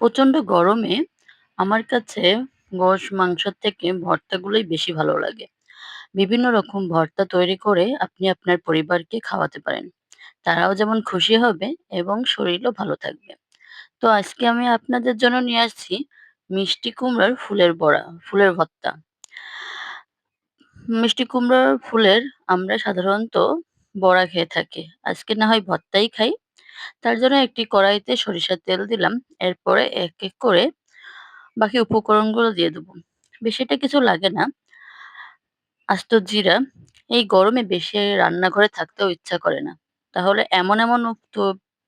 প্রচণ্ড গরমে আমার কাছে গোশ মাংসের থেকে ভর্তাগুলোই বেশি ভালো লাগে। বিভিন্ন রকম ভর্তা তৈরি করে আপনি আপনার পরিবারকে খাওয়াতে পারেন। তারাও যেমন খুশি হবে এবং শরীরও ভালো থাকবে। তো আজকে আমি আপনাদের জন্য নিয়ে আসছি মিষ্টি কুমড়ার ফুলের বড়া, ফুলের ভর্তা। মিষ্টি কুমড়ার ফুলের আমরা সাধারণত বড়া খেয়ে থাকি। আজকে না হয় ভর্তাই খাই। তার জন্য একটি কড়াইতে সরিষার তেল দিলাম। এরপরে এক, এক করে বাকি উপকরণগুলো দিয়ে দেবো। বেশি একটা কিছু লাগে না। আস্ত জিরা, এই গরমে বেশি রান্নাঘরে থাকতেও ইচ্ছা করে না। তাহলে এমন, এমন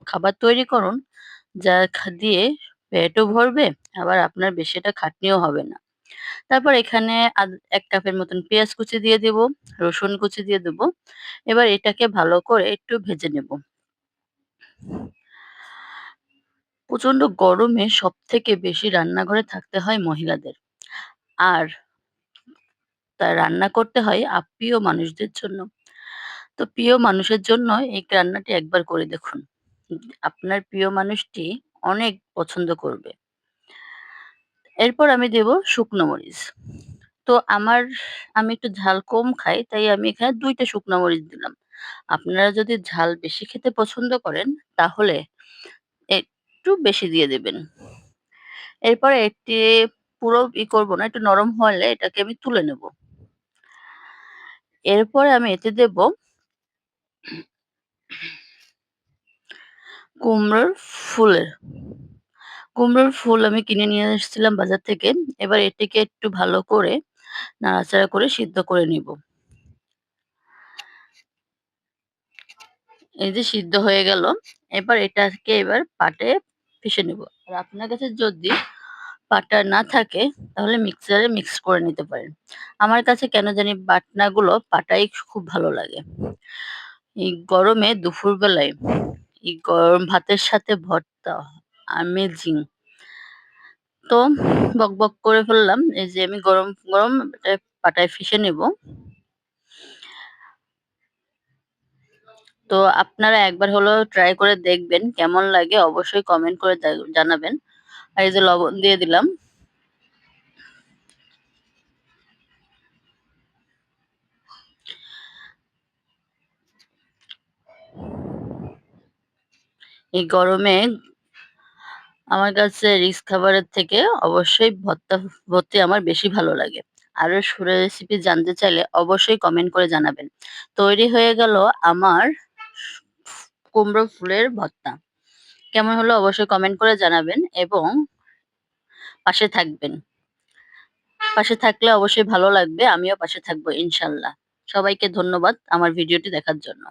খাবার তৈরি করুন যা দিয়ে পেটও ভরবে আবার আপনার বেশি একটা খাটনিও হবে না। তারপর এখানে ১ কাপের মতন পেঁয়াজ কুচি দিয়ে দেব, রসুন কুচি দিয়ে দেব। এবার এটাকে ভালো করে একটু ভেজে নেব। প্রচণ্ড গরমে সবথেকে বেশি রান্নাঘরে থাকতে হয় মহিলাদের। আর তা রান্না করতে হয় আপ্রিয় মানুষদের জন্য। তো প্রিয় মানুষের জন্য এই রান্নাটি একবার করে দেখুন। আপনার প্রিয় মানুষটি অনেক পছন্দ করবে। এরপর আমি দেব শুকনো মরিচ। তো আমার আমি একটু ঝাল কম খাই, তাই আমি এখানে ২ টা শুকনো মরিচ দিলাম। আপনারা যদি ঝাল বেশি খেতে পছন্দ করেন, তাহলে একটু বেশি দিয়ে দেবেন। এরপরে একটি পুরো ই করব না, একটু নরম হলে এটাকে আমি তুলে নেব। এরপরে আমি এতে দেব কুমড়োর ফুলের কুমড়োর ফুল আমি কিনে নিয়ে এসেছিলাম বাজার থেকে। এবার এটিকে একটু ভালো করে নাড়াচাড়া করে সিদ্ধ করে নিব। এই যে সিদ্ধ হয়ে গেল। এবার এটাকে এবার পাটে পিষে নেব। আর আপনার কাছে যদি পাটা না থাকে তাহলে মিক্সারে মিক্স করে নিতে পারেন। আমার কাছে কেন জানি বাটনাগুলো পাটাই খুব ভালো লাগে। এই গরমে দুপুরবেলায় এই গরম ভাতের সাথে ভর্তা আমেজিং। তো বক বক করে ফেললাম। এই যে আমি গরম, গরম পাটায় পিষে নেব। তো আপনারা একবার হলেও ট্রাই করে দেখবেন, কেমন লাগে অবশ্যই কমেন্ট করে জানাবেন। আর এই যে লবণ দিয়ে দিলাম। এই গরমে আমার কাছে রিচ খাবারের থেকে অবশ্যই ভর্তা, ভর্তি আমার বেশি ভালো লাগে। আরও সুরে রেসিপি জানতে চাইলে অবশ্যই কমেন্ট করে জানাবেন। তৈরি হয়ে গেল আমার কুমড়ো ফুলের ভর্তা। কেমন হলো অবশ্যই কমেন্ট করে জানাবেন এবং পাশে থাকবেন। পাশে থাকলে অবশ্যই ভালো লাগবে। আমিও পাশে থাকব ইনশাল্লাহ সবাইকে ধন্যবাদ আমার ভিডিওটি দেখার জন্য।